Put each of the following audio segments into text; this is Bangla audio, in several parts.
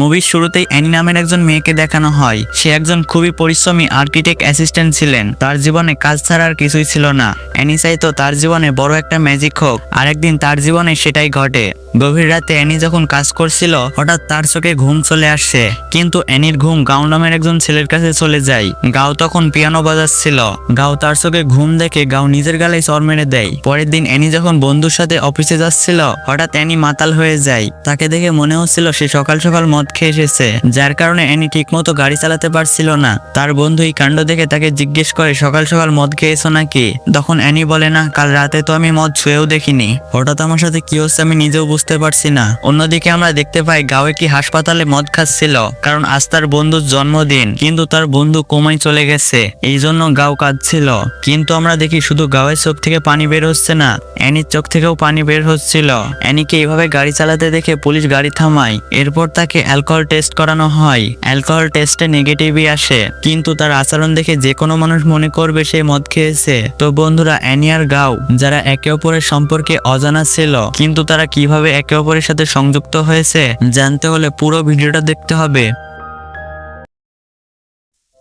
মুভির শুরুতেই অ্যানি নামের একজন মেয়েকে দেখানো হয়। সে একজন খুবই পরিশ্রমী আর্কিটেক্ট অ্যাসিস্ট্যান্ট ছিলেন। তার জীবনে কাজ ছাড়া আর কিছুই ছিল না। অ্যানি চাইতো তার জীবনে বড় একটা ম্যাজিক হোক, আর একদিন তার জীবনে সেটাই ঘটে। গভীর রাতে অ্যানি যখন কাজ করছিল, হঠাৎ তার চোখে ঘুম চলে আসছে কিন্তু অ্যানির ঘুম গাও নামের একজন ছেলের কাছে চলে যায়। গাও তখন পিয়ানো বাজাচ্ছিল। গাও তার চোখে ঘুম দেখে গাও নিজের গালে চর মেরে দেয়। পরের দিন অ্যানি যখন বন্ধুর সাথে অফিসে যাচ্ছিল, হঠাৎ অ্যানি মাতাল হয়ে যায়। তাকে দেখে মনে হচ্ছিল সে সকাল সকাল মদ খেয়ে এসেছে, যার কারণে অ্যানি ঠিকমতো গাড়ি চালাতে পারছিল না। তার বন্ধু এই কাণ্ড দেখে তাকে জিজ্ঞেস করে, সকাল সকাল মদ খেয়েছো নাকি? তখন অ্যানি বলে, না, কাল রাতে তো আমি মদ ছুঁয়েও দেখিনি। হঠাৎ আমার সাথে কি হচ্ছে আমি নিজেও বুঝতে পারছি না। অন্যদিকে আমরা দেখতে পাই গাও একটি হাসপাতালে মদ খাচ্ছিল, কারণ আজ তার বন্ধুর জন্মদিন, কিন্তু তার বন্ধু কোমায় চলে গেছে। এই জন্য গাও কাঁদছিল। কিন্তু আমরা দেখি শুধু গাওয়ের চোখ থেকে পানি বের হচ্ছে না অ্যানির চোখ থেকেও পানি বের হচ্ছিল। অ্যানিকে এইভাবে গাড়ি চালাতে দেখে পুলিশ গাড়ি থামায়। এরপর তাকে অ্যালকোহল টেস্ট করানো হয়। অ্যালকোহল টেস্টে নেগেটিভই আসে, কিন্তু তার আচরণ দেখে যে কোনো মানুষ মনে করবে সে মদ খেয়েছে। তো বন্ধুরা অ্যানিয়ার গাও, যারা একে অপরের সম্পর্কে অজানা ছিল, কিন্তু তারা কীভাবে একে অপরের সাথে সংযুক্ত হয়েছে, জানতে হলে পুরো ভিডিওটা দেখতে হবে।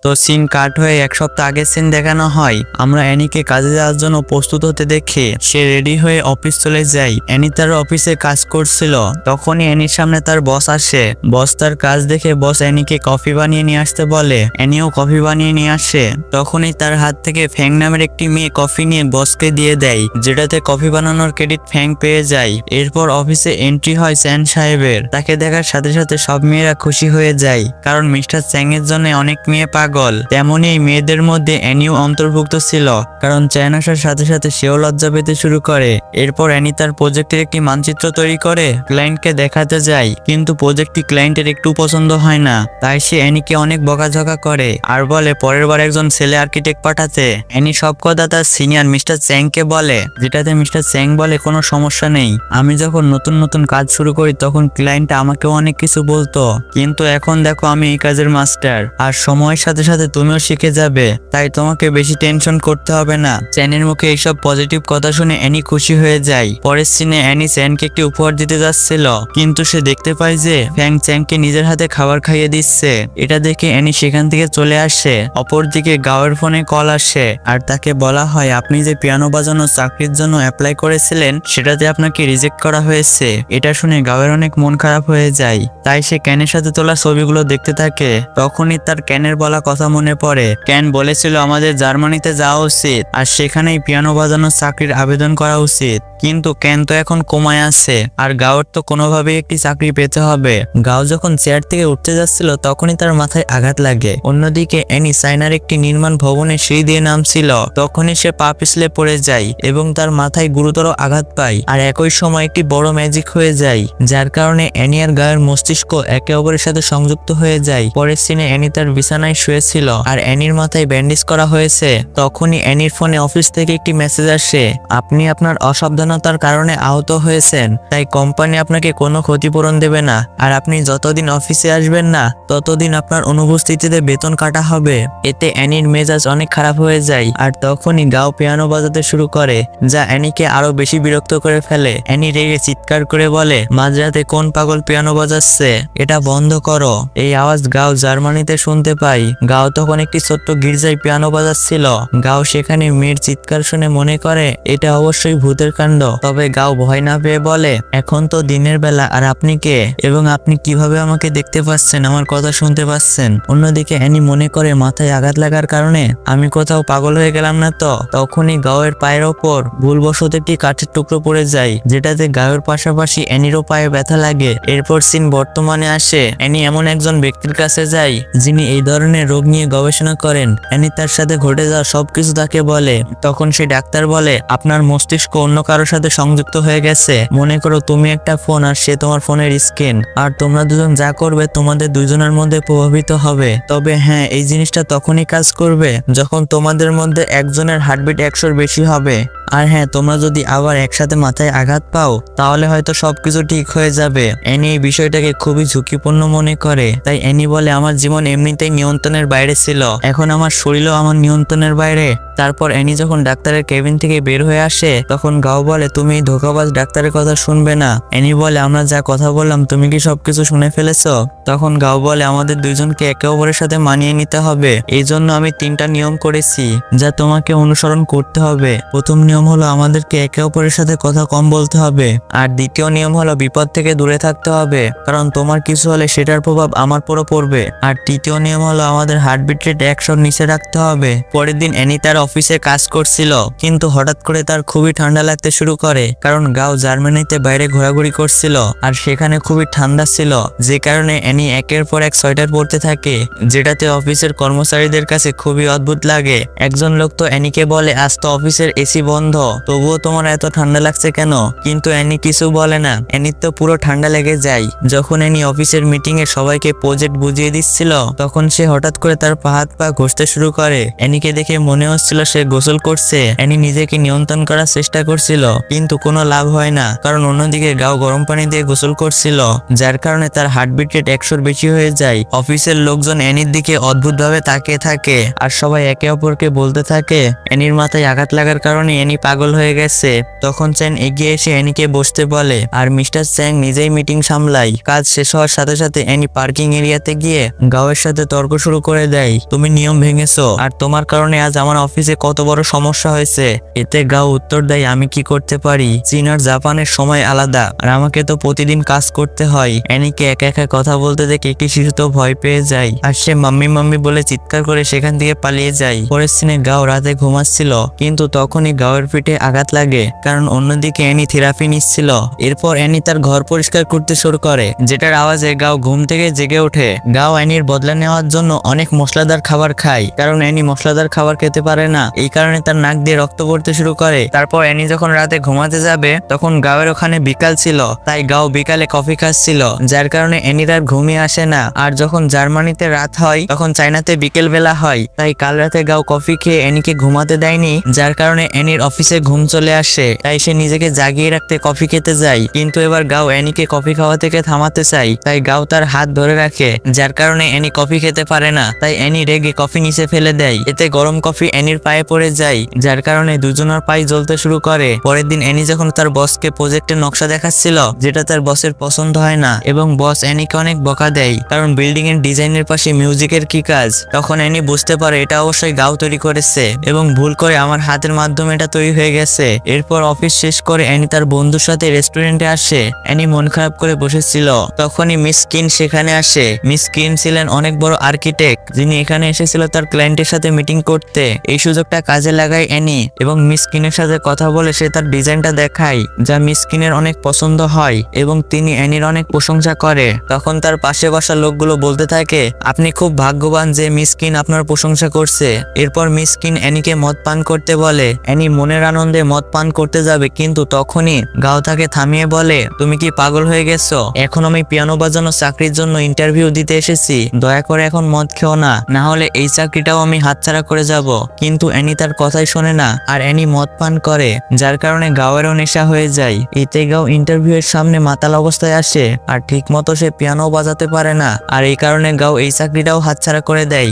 তো সিন কাট হয়ে এক সপ্তাহ আগের সিন দেখানো হয়। আমরা অ্যানিকে কাজে যাওয়ার জন্য প্রস্তুত হতে দেখে সে রেডি হয়ে অফিস চলে যায়। অ্যানি তার অফিসে কাজ করছিল। তখনই অ্যানির সামনে তার বস আসে। বস তার কাজ দেখে বস অ্যানিকে কফি বানিয়ে নিয়ে আসতে বলে। অ্যানিও কফি বানিয়ে নিয়ে আসে। তখনই তার হাত থেকে ফ্যাং নামের একটি মেয়ে কফি নিয়ে বসকে দিয়ে দেয়, যেটাতে কফি বানানোর ক্রেডিট ফ্যাং পেয়ে যায়। এরপর অফিসে এন্ট্রি হয় স্যান সাহেবের। তাকে দেখার সাথে সাথে সব মেয়েরা খুশি হয়ে যায়, কারণ মিস্টার চ্যাং এর জন্য অনেক মেয়ে পাগল। তেমনই মেয়েদের মধ্যে অ্যানিও অন্তর্ভুক্ত ছিল, কারণ চ্যান আসার সাথে সাথে সেও লজ্জা পেতে শুরু করে। এরপর অ্যানি তার প্রজেক্টের একটি মানচিত্র তৈরি করে, ক্লায়েন্টকে দেখাতে যায়, কিন্তু প্রজেক্টটি ক্লায়েন্টের একটু পছন্দ হয় না, তাই সে অ্যানিকে অনেক বকাঝকা করে, আর বলে, পরের বার একজন ছেলে আর্কিটেক্ট পাঠাতে। অ্যানি সব কথা তার সিনিয়র মিস্টার চ্যাংকে বলে, যেটাতে মিস্টার চ্যাং বলে, কোনো সমস্যা নেই। আমি যখন নতুন নতুন কাজ শুরু করি, তখন ক্লায়েন্ট আমাকেও অনেক কিছু বলতো। কিন্তু এখন দেখো, আমি এই কাজের মাস্টার, আর সময়ের সাথে সাথে সাথে তুমিও শিখে যাবে। তাই তোমাকে বেশি টেনশন করতে হবে না। চ্যানের মুখে এইসব পজিটিভ কথা শুনে অ্যানি খুশি হয়ে যায়। পরের সিনে অ্যানি চ্যানকে একটি উপহার দিতে যাচ্ছিল। কিন্তু সে দেখতে পায় যে ফ্যাং চ্যাংকে নিজের হাতে খাবার খাইয়ে দিচ্ছে। এটা দেখে অ্যানি সেখান থেকে চলে আসে। অপরদিকে গাওয়ের ফোনে কল আসে। আর তাকে বলা হয়, আপনি যে পিয়ানো বাজানোর চাকরির জন্য অ্যাপ্লাই করেছিলেন, সেটাতে আপনাকে রিজেক্ট করা হয়েছে। এটা শুনে গাওয়ের অনেক মন খারাপ হয়ে যায়। তাই সে ক্যানের সাথে তোলা ছবিগুলো দেখতে থাকে। তখনই তার ক্যানের বলা কথা মনে পড়ে। ক্যান বলেছিল আমাদের জার্মানিতে যাওয়া উচিত আর সেখানেই পিয়ানো বাজানোর চাকরির আবেদন করা উচিত। কিন্তু ক্যান তো এখন কমায় আছে? আর গাওর তো কোনোভাবেই একটি চাকরি পেতে হবে। গাও যখন চেয়ার থেকে উঠতে যাচ্ছিল তখনই তার মাথায় আঘাত লাগে। অন্যদিকে অ্যানি সাইনার একটি নির্মাণ ভবনে সিঁড়ি দিয়ে নামছিল। তখনই সে পা পিছলে পড়ে যায় এবং তার মাথায় গুরুতর আঘাত পায়। আর একই সময় একটি বড় ম্যাজিক হয়ে যায়, যার কারণে অ্যানি আর গায়ের মস্তিষ্ক একে অপরের সাথে সংযুক্ত হয়ে যায়। পরের সিনে অ্যানি তার বিছানায় শুয়েছিল আর অ্যানির মাথায় ব্যান্ডেজ করা হয়েছে। তখনই অ্যানির ফোনে অফিস থেকে একটি মেসেজ আসে, আপনি আপনার অসাবধানতার কারণে আহত হয়েছেন, তাই কোম্পানি আপনাকে কোনো ক্ষতিপূরণ দেবে না। আর আপনি যতদিন অফিসে আসবেন না, ততদিন আপনার অনুপস্থিতিতে বেতন কাটা হবে। এতে অ্যানির মেজাজ অনেক খারাপ হয়ে যায়। আর তখনই গাও পিয়ানো বাজাতে শুরু করে, যা অ্যানিকে আরও বেশি বিরক্ত করে ফেলে। অ্যানি রেগে চিৎকার করে বলে, মাঝরাতে কোন পাগল পিয়ানো বাজাচ্ছে? এটা বন্ধ করো। এই আওয়াজ গাও জার্মানিতে শুনতে পাই গাও তখন একটি ছোট্ট গির্জায় পিয়ানো বাজাচ্ছিল। গাও সেখানে মেয়ের চিৎকার শুনে মনে করে, এটা অবশ্যই ভূতের কাণ্ড। তবে গাও ভয় না পেয়ে বলে, এখন তো দিনের বেলা, আর আপনি কে? এবং আপনি কীভাবে আমাকে দেখতে পাচ্ছেন, আমার কথা শুনতে পাচ্ছেন? অন্যদিকে অ্যানি মনে করে, মাথায় আঘাত লাগার কারণে আমি কোথাও পাগল হয়ে গেলাম না তো? তখনই গাওয়ের পায়ের ওপর ভুলবশত একটি কাঠের টুকরো পড়ে যায়, যেটাতে গায়ের পাশাপাশি অ্যানিরও পায়ে ব্যথা লাগে। এরপর সিন বর্তমানে আসে। অ্যানি এমন একজন ব্যক্তির কাছে যায়, যিনি এই ধরনের রোগ নিয়ে গবেষণা করেন। অ্যানি তার সাথে ঘটে যাওয়া সবকিছু তাকে বলে। তখন সে ডাক্তার বলে, আপনার মস্তিষ্ক অন্য কারোর সাথে সংযুক্ত হয়ে গেছে। মনে করো তুমি একটা ফোন আর সে তোমার ফোনের স্ক্রিন। আর তোমরা দুজন যা করবে তোমাদের দুজনের মধ্যে প্রভাবিত হবে। তবে হ্যাঁ এই জিনিসটা তখনই কাজ করবে যখন তোমাদের মধ্যে একজনের হার্টবিট একশোর বেশি হবে। আর হ্যাঁ তোমরা যদি আবার একসাথে মাথায় আঘাত পাও, তাহলে হয়তো সবকিছু ঠিক হয়ে যাবে। অ্যানি এই বিষয়টাকে খুবই ঝুঁকিপূর্ণ মনে করে। তাই অ্যানি বলে, আমার জীবন এমনিতেই নিয়ন্ত্রণের বাইরে ছিল। এখন আমার শরীরও আমার নিয়ন্ত্রণের বাইরে। তারপর অ্যানি যখন ডাক্তারের কেবিন থেকে বের হয়ে আসে, তখন গাও বলে, তুমি ধোকাবাজ ডাক্তারের কথা শুনবে না। অ্যানি বলে, আমরা যা কথা বললাম, তুমি কি সবকিছু শুনে ফেলেছো? তখন গাও বলে, আমাদের দুইজনকে একে অপরের সাথে মানিয়ে নিতে হবে। এই জন্য আমি তিনটা নিয়ম করেছি, যা তোমাকে অনুসরণ করতে হবে। প্রথম নিয়ম হলো, আমাদেরকে একে অপরের সাথে কথা কম বলতে হবে। আর দ্বিতীয় নিয়ম হলো, বিপদ থেকে দূরে থাকতে হবে। কারণ তোমার কিছু হলে সেটার প্রভাব আমার পুরো পড়বে। আর তৃতীয় নিয়ম হলো, আমাদের হার্টবিট রেট একশোর নিচে রাখতে হবে। পরের দিন অ্যানি তার অফিসে কাজ করছিল, কিন্তু হঠাৎ করে তার খুবই ঠান্ডা লাগতে শুরু করে, কারণ গাও জার্মানিতে বাইরে ঘোরাঘুরি করছিল, আর সেখানে খুবই ঠান্ডা ছিল, যে কারণে অ্যানি একের পর এক সোয়েটার পরতে থাকে, যেটাতে অফিসের কর্মচারীদের কাছে খুবই অদ্ভুত লাগে। একজন লোক তো অ্যানিকে বলে, আজ তো অফিসের এসি বন্ধ, তবুও তোমার এত ঠান্ডা লাগছে কেন? কিন্তু অ্যানি কিছু বলে না অ্যানির তো পুরো ঠান্ডা লেগে যায়। যখন অ্যানি অফিসের মিটিং এ সবাইকে প্রজেক্ট বুঝিয়ে দিচ্ছিল, তখন সে হঠাৎ করে তার পা হাত পা ঘষতে শুরু করে। অ্যানিকে দেখে মনে হচ্ছিল সে গোসল করছে। অ্যানি নিজেকে নিয়ন্ত্রণ করার চেষ্টা করছিল, কিন্তু কোনো লাভ হয় না, কারণ অন্যদিকে গাও গরম পানি দিয়ে গোসল করছিল, যার কারণে তার হার্টবিট রেট একশোর বেশি হয়ে যায়। অফিসের লোকজন অ্যানির দিকে অদ্ভুতভাবে তাকিয়ে থাকে, আর সবাই একে অপরকে বলতে থাকে। অ্যানির মাথায় আঘাত লাগার কারণে অ্যানি পাগল হয়ে গেছে। তখন চ্যান এগিয়ে এসে অ্যানিকে বসতে বলে, আর মিস্টার চ্যাং নিজেই মিটিং সামলাই। কাজ শেষ হওয়ার সাথে সাথে অ্যানি পার্কিং এরিয়াতে গিয়ে গাওয়ের সাথে তর্ক শুরু করে দেয়, তুমি নিয়ম ভেঙেছো, আর তোমার কারণে আজ আমার অফিসে কত বড় সমস্যা হয়েছে। এতে গাও উত্তর দেয়, আমি কি করতে পারি? চীন আর জাপানের সময় আলাদা, আর আমাকে তো প্রতিদিন কাজ করতে হয়। অ্যানিকে একা একা কথা বলতে দেখে একটি শিশু তো ভয় পেয়ে যায়। আর সে মাম্মি মাম্মি বলে চিৎকার করে সেখান থেকে পালিয়ে যায়। পরের সিনে গাও রাতে ঘুমাচ্ছিল, কিন্তু তখনই গাওয়ের পিঠে আঘাত লাগে, কারণ অন্যদিকে অ্যানি থেরাপি নিচ্ছিল। এরপর অ্যানি তার ঘর পরিষ্কার করতে শুরু করে, যেটার আওয়াজে গাও ঘুম থেকে জেগে ওঠে। গাও অ্যানির বদলা নেওয়ার জন্য অনেক মশলাদার খাবার খায়, কারণ অ্যানি মশলাদার খাবার খেতে পারে না, এই কারণে তার নাক দিয়ে রক্ত পড়তে শুরু করে। তারপর অ্যানি যখন রাতে ঘুমাতে যাবে, তখন গাওয়ের ওখানে বিকাল ছিল, তাই গাও বিকালে কফি খাচ্ছিল, যার কারণে অ্যানির আর ঘুমিয়ে আসে না। আর যখন জার্মানিতে রাত হয়, তখন চায়নাতে বিকেল বেলা হয়, তাই কাল রাতে গাও কফি খেয়ে অ্যানিকে ঘুমাতে দেয়নি, যার কারণে অ্যানির অফিসে ঘুম চলে আসে, তাই সে নিজেকে জাগিয়ে রাখতে কফি খেতে যায়। কিন্তু এবার গাও অ্যানিকে কফি খাওয়া থেকে থামাতে চাই, তাই গাও তার হাত ধরে রাখে, যার কারণে অ্যানি কফি খেতে পারে না, তাই অ্যানি রেগে কফি নিচে ফেলে দেয়। এতে গরম কফি অ্যানির পায়ে পড়ে যায় যার কারণে দুজনের পায়ে জ্বলতে শুরু করে। পরের দিন অ্যানি যখন তার বসকে প্রজেক্টের নকশা দেখাচ্ছিল, যেটা তার বসের পছন্দ হয় না, এবং বস অ্যানিকে অনেক বকা দেয়, কারণ বিল্ডিং এর ডিজাইনের পাশে মিউজিকের কি কাজ? তখন অ্যানি বুঝতে পারে এটা অবশ্যই গাও তৈরি করেছে, এবং ভুল করে আমার হাতের মাধ্যমে এটা তৈরি হয়ে গেছে। এরপর অফিস শেষ করে অ্যানি তার বন্ধুর সাথে রেস্টুরেন্টে আসে অ্যানি মন খারাপ করে বসেছিল। তখনই মিস কিন সেখানে আসে। মিস কিন ছিলেন অনেক বড় আর্কিটেক্ট, যিনি এখানে এসেছিল তার ক্লায়েন্টের সাথে মিটিং করতে। এই সুযোগটা কাজে লাগায় অ্যানি এবং মিস কিনের সাথে কথা বলে সে তার ডিজাইনটা দেখায়, যা মিস কিনের অনেক পছন্দ হয় এবং তিনি অ্যানির অনেক প্রশংসা করে। তখন তার পাশে বসা লোকগুলো বলতে থাকে, আপনি খুব ভাগ্যবান যে মিস কিন আপনার প্রশংসা করছে। এরপর মিস কিন অ্যানিকে মদ পান করতে বলে অ্যানি মনের আনন্দে মদ পান করতে যাবে, কিন্তু তখনই গাও তাকে থামিয়ে বলে, তুমি কি পাগল হয়ে গেছো? এখন আমি পিয়ানো বাজানো চাকরির জন্য ইন্টারভিউ দিতে এসেছি। দয়া করে এখন মদ খেও না না হলে এই চাকরিটাও আমি হাতছাড়া করে যাব। কিন্তু অ্যানি তার কথাই শোনে না, আর অ্যানি মদ পান করে, যার কারণে গাওয়েরও নেশা হয়ে যায়। এতে গাও ইন্টারভিউ এর সামনে মাতাল অবস্থায় আসে, আর ঠিক মতো সে পিয়ানো বাজাতে পারে না, আর এই কারণে গাও এই চাকরিটাও হাতছাড়া করে দেয়।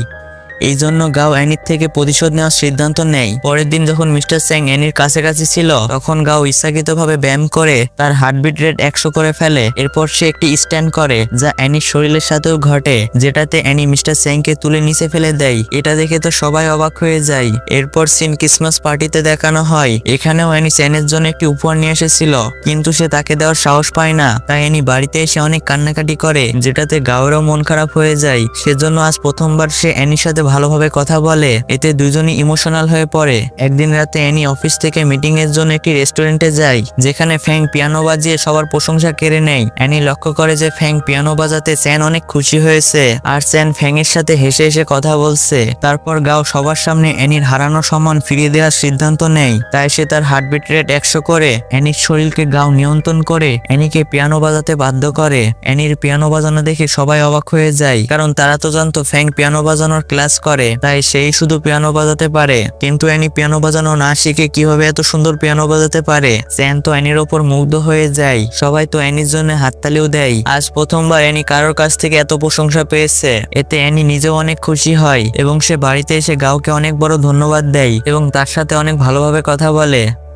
এই জন্য গাও অ্যানির থেকে প্রতিশোধ নেওয়ার সিদ্ধান্ত নেয়। পরের দিন যখন মিস্টার স্যাং অ্যানির কাছাকাছি ছিল, তখন গাও ইচ্ছাকৃতভাবে ব্যায়াম করে তার হার্টবিট রেট একশো করে ফেলে। এরপর সে একটি স্ট্যান্ড করে, যা অ্যানির শরীরের সাথেও ঘটে, যেটাতে অ্যানি মিস্টার স্যাংকে তুলে নিচে ফেলে দেয়। এটা দেখে তো সবাই অবাক হয়ে যায়। এরপর সিন ক্রিসমাস পার্টিতে দেখানো হয়। এখানেও অ্যানি স্যানের জন্য একটি উপহার নিয়ে এসেছিল, কিন্তু সে তাকে দেওয়ার সাহস পায় না। তাই অ্যানি বাড়িতে এসে অনেক কান্নাকাটি করে, যেটাতে গাওয়েরও মন খারাপ হয়ে যায়। সেজন্য আজ প্রথমবার সে অ্যানির সাথে ভালোভাবে কথা বলে, এতে দুজনই ইমোশনাল হয়ে পড়ে। একদিন রাতে অ্যানি অফিস থেকে মিটিং এর জন্য একটি রেস্টুরেন্টে যায়, যেখানে ফ্যাং পিয়ানো বাজিয়ে সবার প্রশংসা কেড়ে নেয়। অ্যানি লক্ষ্য করে যে ফ্যাং পিয়ানো বাজাতে স্যান অনেক খুশি হয়েছে, আর ফ্যাং এর সাথে হেসে হেসে কথা বলছে। তারপর গাও সবার সামনে অ্যানির হারানো সম্মান ফিরিয়ে দেওয়ার সিদ্ধান্ত নেয়, তাই সে তার হার্টবিট রেট একশো করে। অ্যানির শরীরকে গাও নিয়ন্ত্রণ করে, অ্যানিকে পিয়ানো বাজাতে বাধ্য করে। অ্যানির পিয়ানো বাজানো দেখে সবাই অবাক হয়ে যায়, কারণ তারা তো জানতো ফ্যাং পিয়ানো বাজানোর ক্লাস করে, তাই সেই শুধু পিয়ানো বাজাতে পারে। কিন্তু অ্যানি পিয়ানো বাজানো না শিখে কীভাবে এত সুন্দর পিয়ানো বাজাতে পারে? স্যান তো অ্যানির ওপর মুগ্ধ হয়ে যায়। সবাই তো অ্যানির জন্য হাততালিও দেয়। আজ প্রথমবার অ্যানি কারোর কাছ থেকে এত প্রশংসা পেয়েছে। এতে অ্যানি নিজেও অনেক খুশি হয় এবং সে বাড়িতে এসে গাওকে অনেক বড় ধন্যবাদ দেয় এবং তার সাথে অনেক ভালোভাবে কথা বলে।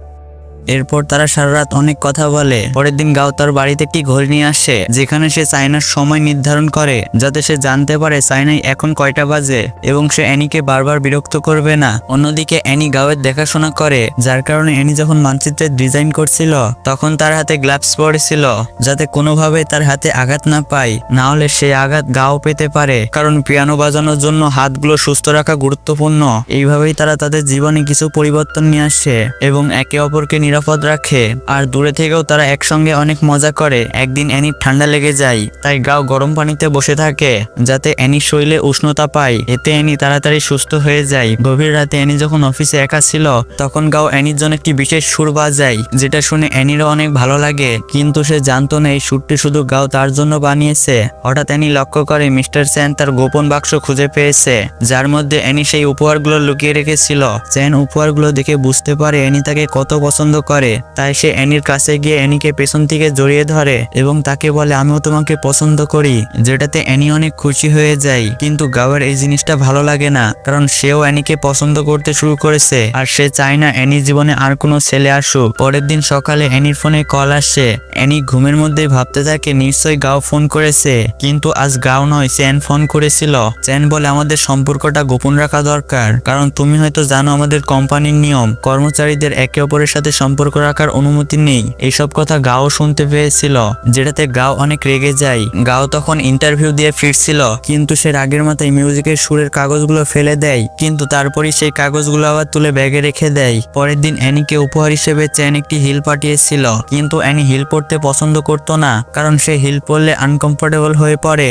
এরপর তারা সারা রাত অনেক কথা বলে। পরের দিন গাও তার বাড়িতে একটি ঘড়ি নিয়ে আসে, যেখানে সে চায়নার সময় নির্ধারণ করে, যাতে সে জানতে পারে চায়নায় এখন কয়টা বাজে এবং সে অ্যানিকে বারবার বিরক্ত করবে না। অন্যদিকে অ্যানি গাওয়ের দেখাশোনা করে, যার কারণে অ্যানি যখন মানচিত্রের ডিজাইন করছিল, তখন তার হাতে গ্লাভস পরেছিল, যাতে কোনোভাবে তার হাতে আঘাত না পায়। না হলে সে আঘাত গাও পেতে পারে, কারণ পিয়ানো বাজানোর জন্য হাতগুলো সুস্থ রাখা গুরুত্বপূর্ণ। এইভাবেই তারা তাদের জীবনে কিছু পরিবর্তন নিয়ে আসে এবং একে অপরকে নিরাপদ রাখে। আর দূরে থেকেও তারা একসঙ্গে অনেক মজা করে। একদিন অ্যানির ঠান্ডা লেগে যায়, তাই গাও গরম পানিতে বসে থাকে, যাতে অ্যানির শরীরে উষ্ণতা পায়। এতে অ্যানি তাড়াতাড়ি সুস্থ হয়ে যায়। গভীর রাতে অ্যানি যখন অফিসে একা ছিল, তখন গাও অ্যানির জন্য একটি বিশেষ সুর বাজায়, যেটা শুনে অ্যানিরও অনেক ভালো লাগে। কিন্তু সে জানতো না এই সুরটি শুধু গাও তার জন্য বানিয়েছে। হঠাৎ অ্যানি লক্ষ্য করে মিস্টার স্যান তার গোপন বাক্স খুঁজে পেয়েছে, যার মধ্যে অ্যানি সেই উপহারগুলো লুকিয়ে রেখেছিল। স্যান উপহারগুলো দেখে বুঝতে পারে অ্যানি তাকে কত পছন্দ করে, তাই সে অ্যানির কাছে গিয়ে অ্যানিকে পেছন থেকে জড়িয়ে ধরে এবং তাকে বলে, আমিও তোমাকে পছন্দ করি, যেটাতে অ্যানি অনেক খুশি হয়ে যায়। কিন্তু গাওয়ার এই জিনিসটা ভালো লাগে না, কারণ সেও অ্যানিকে পছন্দ করতে শুরু করেছে, আর সে চায় না অ্যানির জীবনে আর কোনো ছেলে আসুক। পরের দিন সকালে অ্যানির ফোনে কল আসে। অ্যানি ঘুমের মধ্যে ভাবতে থাকে, নিশ্চয়ই গাও ফোন করেছে। কিন্তু আজ গাও নয়, চ্যান ফোন করেছিল। চ্যান বলে, আমাদের সম্পর্কটা গোপন রাখা দরকার, কারণ তুমি হয়তো জানো আমাদের কোম্পানির নিয়ম, কর্মচারীদের একে অপরের সাথে সম্পর্ক রাখার অনুমতি নেই। এইসব কথা গাও শুনতে পেয়েছিল, যেটাতে গাও অনেক রেগে যায়। গাও তখন ইন্টারভিউ দিয়ে ফিরছিল, কিন্তু সে রাগের মাথায় মিউজিকের সুরের কাগজগুলো ফেলে দেয়, কিন্তু তারপরই সেই কাগজগুলো আবার তুলে ব্যাগে রেখে দেয়। পরের দিন অ্যানিকে উপহার হিসেবে চ্যান একটি হিল পাঠিয়েছিল, কিন্তু অ্যানি হিল পরতে পছন্দ করতো না, কারণ সে হিল পরলে আনকমফোর্টেবল হয়ে পড়ে।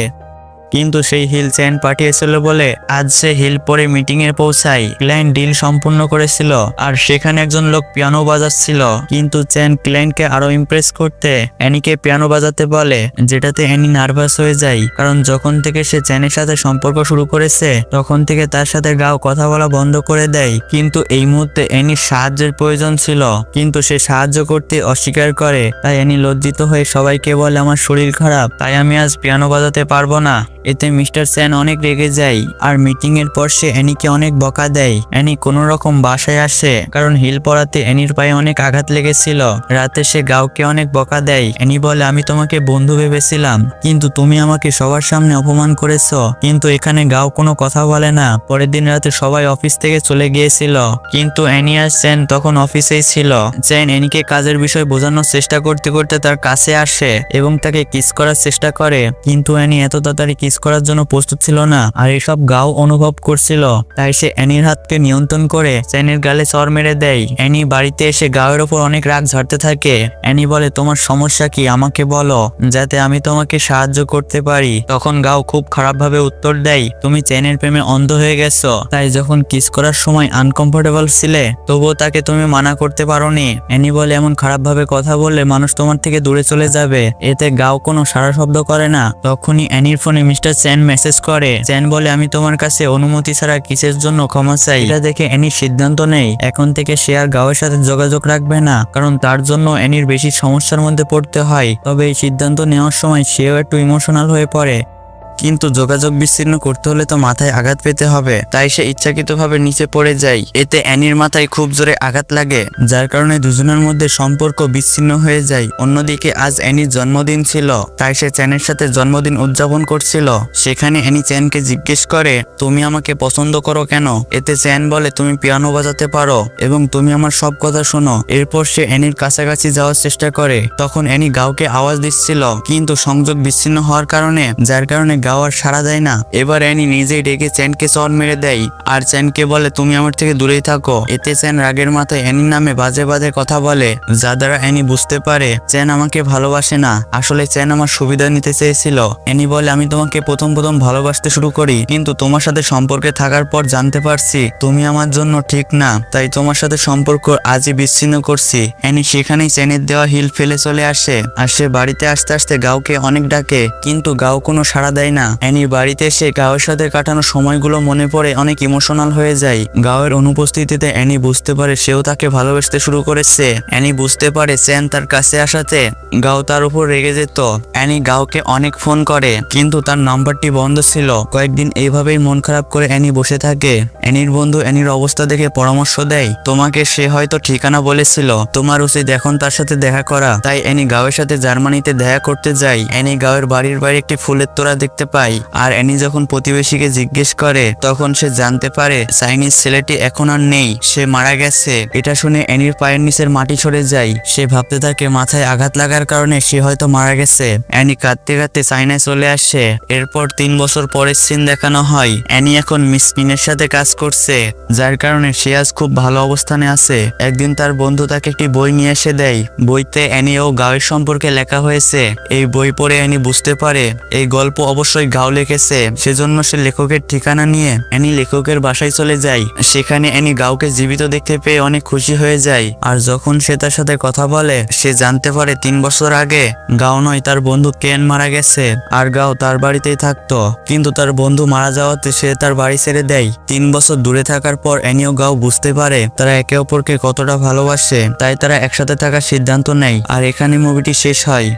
কিন্তু সেই হিল চেন পাঠিয়েছিল বলে আজ সে হিল পরে মিটিং এ পৌঁছায়। ক্লায়েন্ট ডিল সম্পূর্ণ করেছিল আর সেখানে একজন লোক পিয়ানো বাজাচ্ছিল। কিন্তু চ্যান ক্লায়েন্টকে আরও ইমপ্রেস করতে অ্যানিকে পিয়ানো বাজাতে বলে, যেটাতে অ্যানি নার্ভাস হয়ে যায়, কারণ যখন থেকে সে চ্যানের সাথে সম্পর্ক শুরু করেছে, তখন থেকে তার সাথে গাও কথা বলা বন্ধ করে দেয়। কিন্তু এই মুহূর্তে অ্যানির সাহায্যের প্রয়োজন ছিল। কিন্তু সে সাহায্য করতে অস্বীকার করে, তাই অ্যানি লজ্জিত হয়ে সবাইকে বলে, আমার শরীর খারাপ, তাই আমি আজ পিয়ানো বাজাতে পারব না। এতে মিস্টার স্যান অনেক রেগে যায় আর মিটিং এর পর সে অ্যানিকে অনেক বকা দেয়। অ্যানি কোনো রকম বাসায় আসে, কারণ হিল পরাতে অ্যানির পায়ে অনেক আঘাত লেগেছিল। রাতে সে গাওকে অনেক বকা দেয়। অ্যানি বলে, আমি তোমাকে বন্ধু ভেবেছিলাম, কিন্তু তুমি আমাকে সবার সামনে অপমান করেছ। কিন্তু এখানে গাও কোনো কথা বলে না। পরের দিন রাতে সবাই অফিস থেকে চলে গিয়েছিল। কিন্তু অ্যানি আর চ্যান তখন অফিসেই ছিল। চ্যান অ্যানিকে কাজের বিষয় বোঝানোর চেষ্টা করতে করতে তার কাছে আসে এবং তাকে কিস করার চেষ্টা করে। কিন্তু অ্যানি এত তাড়াতাড়ি কিস করার জন্য প্রস্তুত ছিল না, আর এসব গাও অনুভব করছিল। তাই সে অ্যানির হাতকে নিয়ন্ত্রণ করে চ্যানের গালে চর মেরে দেয়। অ্যানি বাড়িতে এসে গাওয়ের ওপর অনেক রাগ ঝাড়তে থাকে। অ্যানি বলে, তোমার সমস্যা কি? আমাকে বলো, যাতে আমি তোমাকে সাহায্য করতে পারি। তখন গাও খুব খারাপভাবে উত্তর দেয়, তুমি চ্যানের প্রেমে অন্ধ হয়ে গেছো। তাই যখন কিস করার সময় আনকমফোর্টেবল ছিলে, তবুও তাকে তুমি মানা করতে পারোনি। অ্যানি বলে, এমন খারাপভাবে কথা বললে মানুষ তোমার থেকে দূরে চলে যাবে। এতে গাও কোনো সারা শব্দ করে না। তখনই অ্যানির ফোনে মিস্টার চ্যান মেসেজ করে। চ্যান বলে, আমি তোমার কাছে অনুমতি ছাড়া কিসের জন্য ক্ষমা চাই? এটা দেখে অ্যানির সিদ্ধান্ত নেই। এখন থেকে সে আর গাওয়ের সাথে যোগাযোগ রাখবে না, কারণ তার জন্য অ্যানির বেশি সমস্যার মধ্যে পড়তে হয়। তবে এই সিদ্ধান্ত নেওয়ার সময় সেও একটু ইমোশনাল হয়ে পড়ে। কিন্তু যোগাযোগ বিচ্ছিন্ন করতে হলে তো মাথায় আঘাত পেতে হবে। তাই সে ইচ্ছাকৃতভাবে নিচে পড়ে যায়। এতে অ্যানির মাথায় খুব জোরে আঘাত লাগে, যার কারণে দুজনের মধ্যে সম্পর্ক বিচ্ছিন্ন হয়ে যায়। অন্যদিকে আজ অ্যানির জন্মদিন ছিল, তাই সে চ্যানের সাথে জন্মদিন উদযাপন করছিল। সেখানে অ্যানি চ্যানকে জিজ্ঞেস করে, তুমি আমাকে পছন্দ করো কেন? এতে চ্যান বলে, তুমি পিয়ানো বাজাতে পারো এবং তুমি আমার সব কথা শোনো। এরপর সে অ্যানির কাছাকাছি যাওয়ার চেষ্টা করে। তখন অ্যানি গাওকে আওয়াজ দিচ্ছিল, কিন্তু সংযোগ বিচ্ছিন্ন হওয়ার কারণে, যার কারণে গাও আর সাড়া দেয় না। এবার অ্যানি নিজেই ডেকে চ্যানকে চর মেরে দেয়। আর চ্যানকে বলে, তুমি আমার থেকে দূরেই থাকো। এতে চ্যান রাগের মাথায় অ্যানির নামে বাজে বাজে কথা বলে। যা দ্বারা অ্যানি বুঝতে পারে, চ্যান আমাকে ভালোবাসে না। আসলে চ্যান আমার সুবিধা নিতে চেয়েছিল। অ্যানি বলে, আমি তোমাকে প্রথম প্রথম ভালোবাসতে শুরু করি, কিন্তু তোমার সাথে সম্পর্কে থাকার পর জানতে পারছি, তুমি আমার জন্য ঠিক না। তাই তোমার সাথে সম্পর্ক আজই বিচ্ছিন্ন করছি। অ্যানি সেখানেই চ্যানের দেওয়া হিল ফেলে চলে আসে। আর সে বাড়িতে আসতে আসতে গাওকে অনেক ডাকে, কিন্তু গাও কোনো সাড়া দেয় না। না। অ্যানি বাড়িতে এসে গাওয়ের সাথে কাটানো সময়গুলো মনে পড়ে অনেক ইমোশনাল হয়ে যায়। গাওয়ের অনুপস্থিতিতে অ্যানি বুঝতে পারে সেও তাকে ভালোবাসতে শুরু করেছে। অ্যানি বুঝতে পারে স্যান তার কাছে আসাতে গাও তার উপর রেগে যেত। অ্যানি গাওকে অনেক ফোন করে, কিন্তু তার নাম্বারটি বন্ধ ছিল। কয়েকদিন এইভাবেই মন খারাপ করে অ্যানি বসে থাকে। অ্যানির বন্ধু অ্যানির অবস্থা দেখে পরামর্শ দেয়, তোমাকে সে হয়তো ঠিকানা বলেছিল। তোমার উচিত এখন তার সাথে দেখা করা। তাই অ্যানি গাওয়ের সাথে জার্মানিতে দেখা করতে যায়। অ্যানি গাওয়ের বাড়ির বাইরে একটি ফুলের তোড়া দেখতে পায় আর অ্যানি যখন প্রতিবেশীকে জিজ্ঞেস করে, তখন সে জানতে পারে, চাইনিজ ছেলেটি এখন আর নেই, সে মারা গেছে। এটা শুনে অ্যানির পায়ের নিচের মাটি সরে যায়। সে ভাবতে থাকে, মাথায় আঘাত লাগার কারণে সে হয়তো মারা গেছে। অ্যানি কাঁদতে কাঁদতে চাইনায় চলে আসে। এরপর তিন বছর পরের সিন দেখানো হয়। অ্যানি এখন মিসকিনের সাথে কাজ করছে, যার কারণে সে আজ খুব ভালো অবস্থানে আছে। একদিন তার বন্ধু তাকে একটি বই নিয়ে এসে দেয়। বইতে অ্যানি ও গাওয়ের সম্পর্কে লেখা হয়েছে। এই বই পড়ে অ্যানি বুঝতে পারে, এই গল্প অবশ্যই গাও লিখেছে। সেজন্য সে লেখকের ঠিকানা নিয়ে অ্যানি লেখকের বাসায় চলে যায়। সেখানে অ্যানি গাওকে জীবিত দেখতে পেয়ে অনেক খুশি হয়ে যায়। আর যখন সে তার সাথে কথা বলে, সে জানতে পারে তিন বছর আগে গাও নয় তার বন্ধু কেন মারা গেছে। আর গাও তার বাড়িতেই থাকতো। কিন্তু তার বন্ধু মারা যাওয়াতে সে তার বাড়ি ছেড়ে দেয়। তিন বছর দূরে থাকার পর অ্যানি ও গাও বুঝতে পারে তারা একে অপরকে কতটা ভালোবাসে। তাই তারা একসাথে থাকার সিদ্ধান্ত নেয়। আর এখানে মুভিটি শেষ হয়।